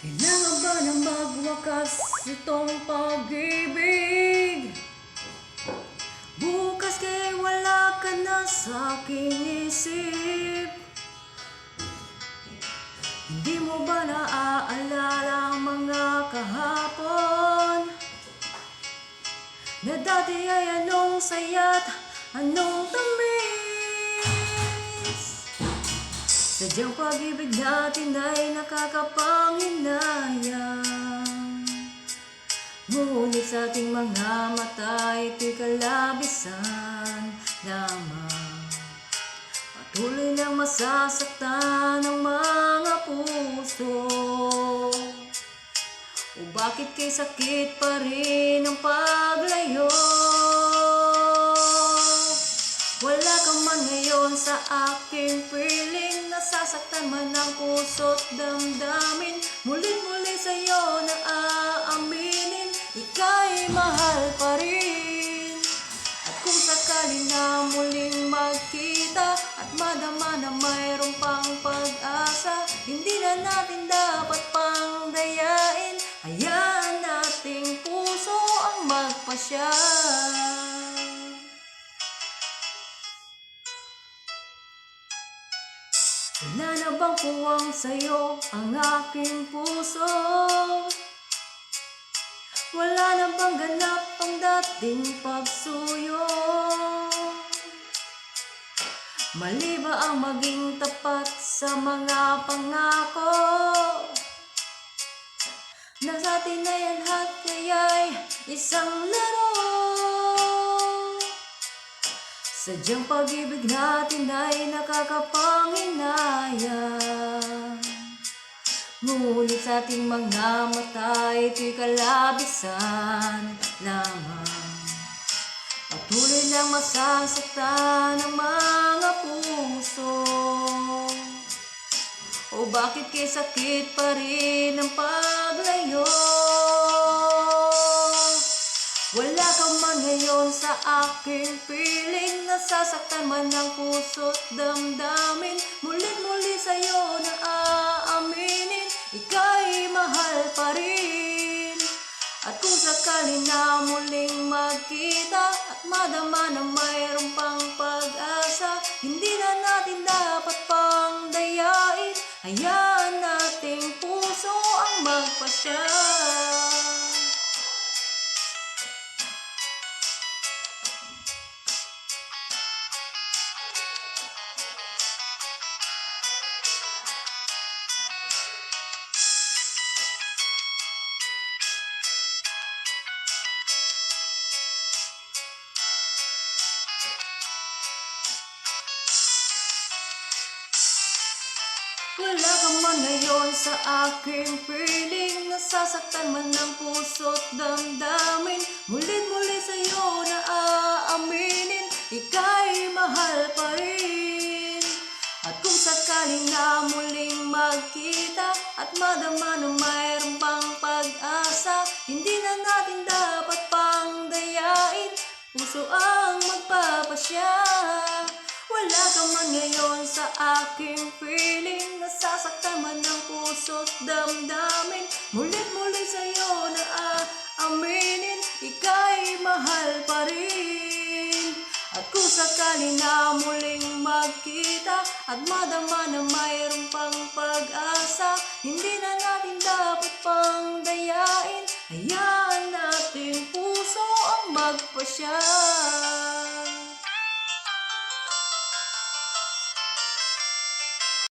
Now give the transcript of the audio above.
Kailangan ba na magwakas itong pag-ibig? Bukas kay wala ka na sa aking isip Hindi mo ba naaalala ang mga kahapon? Na dati ay anong saya't anong tamis Sadyang pag-ibig natin ay nakakapanginayang Ngunit sa ating mga mata ito'y kalabisan lamang. Patuloy lang masasaktan ang mga puso. O bakit kay sakit pa rin ang paglayo? Wala ka man ngayon sa aking piling. Nasasaktan man ang puso't damdamin. Mulit muli sa'yo na aaminin Ika'y mahal pa rin. At kung sakali na muling magkita At madama na mayroong pang pag-asa Hindi na natin dapat pang dayain. Hayaan nating puso ang magpasya bang puwang sa'yo ang aking puso? Wala na bang ganap ang dating pagsuyo? Mali ba ang maging tapat sa mga pangako? Na sa atin na yan at kaya'y isang laro Sadyang pag-ibig natin ay nakakapanginayang Ngunit sa ating mga mata ito'y kalabisan lamang. Patuloy lang masasaktan ang mga puso. O bakit kay sakit pa rin ang paglayo? Ka man ngayon sa aking piling Nasasaktan man ang puso't damdamin. Mulit muli sa'yo na aaminin Ika'y mahal pa rin. At kung sakali na muling magkita At madama na mayroong pang pag-asa Hindi na natin dapat pang dayain. Hayaan Wala ka man ngayon sa aking piling. Nasasaktan man ang puso't damdamin. Mulit muli sa'yo na aaminin. Ika'y mahal pa rin. At kung sakaling na muling magkita At madama na mayroong pang pag-asa Hindi na natin dapat pang dayain. Puso ang magpapasya. Wala ka man ngayon sa aking piling puso't damdamin. Mulit muli sa'yo na aaminin. Ika'y mahal pa rin. At kung sakali na muling magkita At madama na mayroong pang pag-asa Hindi na natin dapat pang dayain. Hayaan natin puso ang magpasya